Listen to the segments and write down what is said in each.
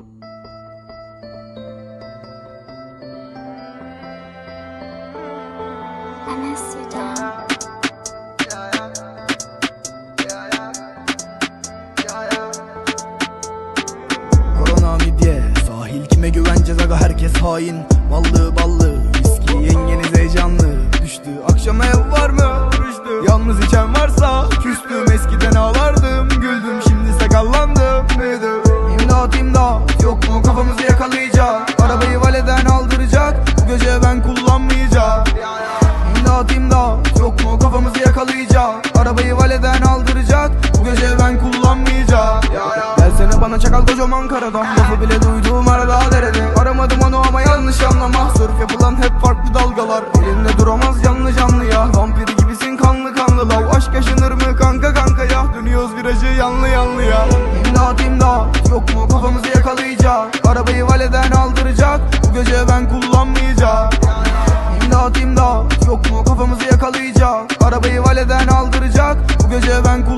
I miss you, Sahil kime güveneceğiz aga herkes hain. Ballı ballı Viski yengeniz heyecanlı. Düştü akşama ev var mı? Çakal kocaman karadan Lafı bile duyduğum arada derede. Aramadım onu ama yanlış anlama Sörf yapılan hep farklı dalgalar. Elinde duramaz canlı canlı ya. Vampir gibisin kanlı kanlı lav. Aşk yaşanır mı kanka kanka ya? Dönüyoruz virajı yanlı yanlı ya. İmdat imdat. Yok mu kafamızı yakalayacak? Arabayı valeden aldıracak. Bu gece ben kullanmayacağım İmdat imdat. Yok mu kafamızı yakalayacak? Arabayı valeden aldıracak. Bu gece ben kullanmayacağım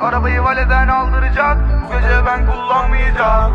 Arabayı valeden aldıracak. Bu gece ben kullanmayacağım